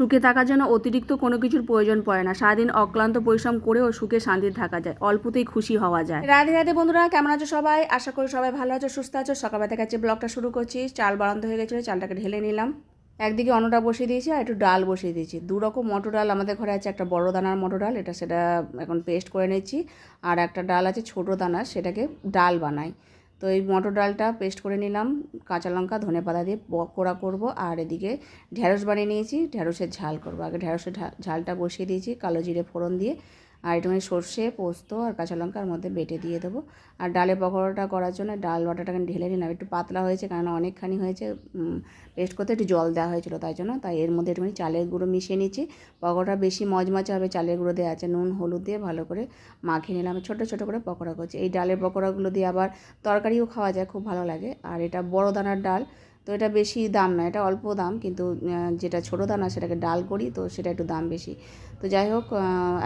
সুখে থাকার জন্য অতিরিক্ত কোনো কিছুর প্রয়োজন পড়ে না। সারাদিন অক্লান্ত পরিশ্রম করেও সুখে শান্তিতে থাকা যায়, অল্পতেই খুশি হওয়া যায়। রাধে রাধে বন্ধুরা, কেমন আছো সবাই? আশা করি সবাই ভালো আছো, সুস্থ আছো। সকালবেলা কাছে ব্লগটা শুরু করছি। চাল বাড়ান্ত হয়ে গেছিল, চালটাকে ঢেলে নিলাম। একদিকে অন্নটা বসিয়ে দিয়েছি আর একটু ডাল বসিয়ে দিয়েছি। দু রকম মটর ডাল আমাদের ঘরে আছে, একটা বড় দানার মটর ডাল, এটা সেটা এখন পেস্ট করে নিচ্ছি। আর একটা ডাল আছে, ছোট দানার সেটাকে ডাল বানাই। তো এই মটর ডালটা পেস্ট করে নিলাম। কাঁচা লঙ্কা, ধনে পাতা দিয়ে পকোড়া করব। আর এদিকে ঢ্যাঁড়স বানিয়ে নিয়েছি। ঢ্যাঁড়সের ঝাল করব। আগে ঢ্যাঁড়সের ঝালটা বসিয়ে দিয়েছি কালো জিরে ফোড়ন দিয়ে। আর একটুখানি সর্ষে, পোস্ত আর কাঁচা লঙ্কার মধ্যে বেটে দিয়ে দেবো। আর ডালের পকোড়াটা করার জন্য ডাল বাটাটাকে ঢেলে নিলাম। একটু পাতলা হয়েছে কারণ অনেকখানি হয়েছে পেস্ট করতে একটু জল দেওয়া হয়েছিল তাই জন্য। তাই এর মধ্যে একটুখানি চালের গুঁড়ো মিশিয়ে নিচ্ছি। পকোড়া বেশি মজমচে হবে, চালের গুঁড়ো দেওয়া আছে, নুন, হলুদ দিয়ে ভালো করে মাখিয়ে নিলাম। ছোটো ছোটো করে পকোড়া করছি। এই ডালের পকোড়াগুলো দিয়ে আবার তরকারিও খাওয়া যায়, খুব ভালো লাগে। আর এটা বড় দানার ডাল তো এটা বেশি দাম না, এটা অল্প দাম কিন্তু যেটা ছোটো দানা সেটাকে ডাল করি, তো সেটা একটু দাম বেশি। তো যাই হোক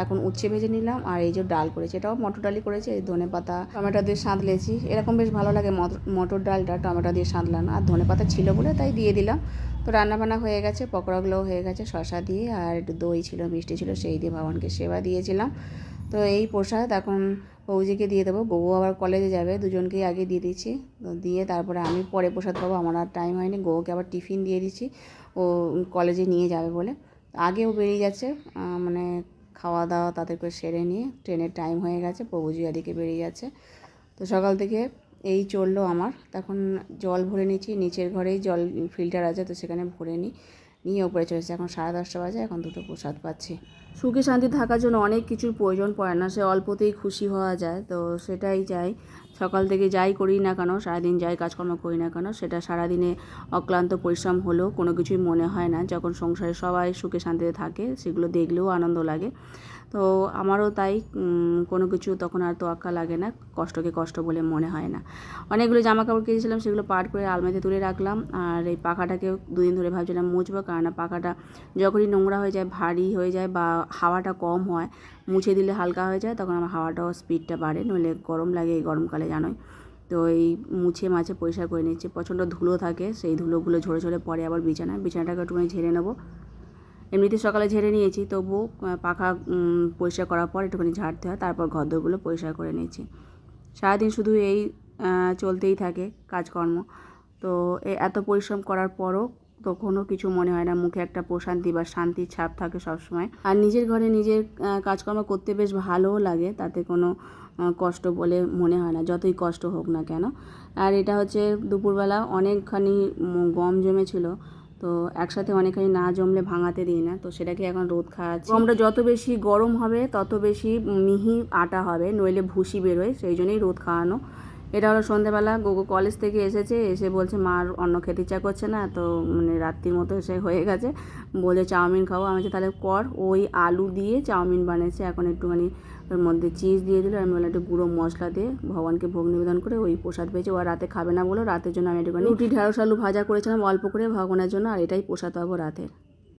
এখন উচ্ছে ভেজে নিলাম আর এই যে ডাল করেছি, এটাও মটর ডালই করেছি, এই ধনে পাতা, টমেটো দিয়ে সাঁতলেছি এরকম বেশ ভালো লাগে মটর- ডালটা, টমেটো দিয়ে সাঁতলানো আর ধনে পাতা ছিল বলে তাই দিয়ে দিলাম। তো রান্নাবান্না হয়ে গেছে, পকোড়াগুলোও হয়ে গেছে শশা দিয়ে আর একটু দই ছিল, মিষ্টি ছিল, সেই দিয়ে ভগবানকে সেবা দিয়েছিলাম। তো এই প্রসাদ এখন বৌজিকে দিয়ে দেবো। বউ আবার কলেজে যাবে, দুজনকেই আগে দিয়ে দিচ্ছি। তো দিয়ে তারপরে আমি পরে প্রসাদ পাবো, আমার আর টাইম হয়নি। বউকে আবার টিফিন দিয়ে দিচ্ছি, ও কলেজে নিয়ে যাবে বলে। আগেও বেরিয়ে যাচ্ছে মানে খাওয়া দাওয়া তাদের করে সেরে নিয়ে ট্রেনের টাইম হয়ে গেছে বৌজি এদিকে বেরিয়ে যাচ্ছে। তো সকাল থেকে এই চলল আমার। তখন জল ভরে নিচ্ছি, নিচের ঘরেই জল ফিল্টার আছে, তো সেখানে ভরে নিই। নিয়ে ওপরে চলেছে এখন সাড়ে দশটা বাজে, এখন দুটো প্রসাদ পাচ্ছি। সুখে শান্তি থাকার জন্য অনেক কিছুর প্রয়োজন পড়ে না, সে অল্পতেই খুশি হওয়া যায়। তো সেটাই চাই। সকাল থেকে যাই করি না কেন, সারাদিন যাই কাজকর্ম করি না কেন, সেটা সারাদিনে অক্লান্ত পরিশ্রম হলেও কোনো কিছুই মনে হয় না। যখন সংসারে সবাই সুখে শান্তিতে থাকে, সেগুলো দেখলেও আনন্দ লাগে। তো আমারও তাই কোনো কিছু তখন আর তোয়াক্কা লাগে না, কষ্টকে কষ্ট বলে মনে হয় না। অনেকগুলো জামা কাপড় কিনেছিলাম, সেগুলো পাট করে আলমারিতে তুলে রাখলাম, আর এই পাখাটাকে দুদিন ধরে ভাবছিলাম মুছবো কারণ পাখাটা যখনই নোংরা হয়ে যায়, ভারী হয়ে যায় বা হাওয়াটা কম হয়, মুছে দিলে হালকা হয়ে যায়, তখন আমার হাওয়াটাও স্পিডটা বাড়ে, নইলে গরম লাগে এই গরমকালে, জানোই। তো এই মুছে মাছে পরিষ্কার করে নিচ্ছি, প্রচণ্ড ধুলো থাকে, সেই ধুলোগুলো ঝরে ঝরে পরে আবার বিছানায় বিছানাটাকে একটুখানি ঝেড়ে নেব। এমনিতে সকালে ঝেড়ে নিয়েছি আহ, পাখা পরিষ্কার করার পর একটুখানি ঝাড়তে হয় তারপর ঘরদোরগুলো পরিষ্কার করে নিয়েছি। সারাদিন শুধু এই চলতেই থাকে কাজকর্ম। তো এত পরিশ্রম করার পরও তো কোনো কিছু মনে হয় না মুখে একটা প্রশান্তি বা শান্তির ছাপ থাকে সবসময়। আর নিজের ঘরে নিজের কাজকর্ম করতে বেশ ভালোও লাগে তাতে কোনো কষ্ট বলে মনে হয় না যতই কষ্ট হোক না কেন। আর এটা হচ্ছে দুপুরবেলা অনেকখানি গম জমেছিল তো একসাথে অনেকখানি না জমলে ভাঙাতে দিই না, তো সেটাকে এখন রোদ খাওয়াচ্ছি। আমরা যত বেশি গরম হবে, তত বেশি মিহি আটা হবে, নইলে ভুসি বেরোয়, সেই জন্যই রোদ খাওয়ানো। এটা হলো সন্ধেবেলা, গোগো কলেজ থেকে এসেছে, এসে বলছে মার অন্য খেতে ইচ্ছা করছে না। তো মানে রাত্রির মতো এসে হয়ে গেছে। বলে চাউমিন খাব আমি তাহলে কর। ওই আলু দিয়ে চাউমিন বানিয়েছে। এখন একটুখানি ওর মধ্যে চিজ দিয়ে দিল। আমি বললাম, একটু গুঁড়ো মশলা দিয়ে ভগবানকে ভোগ নিবেদন করে ওই প্রসাদ পেয়েছে। ও রাতে খাবে না বলে। রাতের জন্য আমি একটুখানি রুটি, ঢেঁড়স, আলু ভাজা করেছিলাম অল্প করে ভগবানের জন্য, আর এটাই প্রসাদ পাবো রাতে।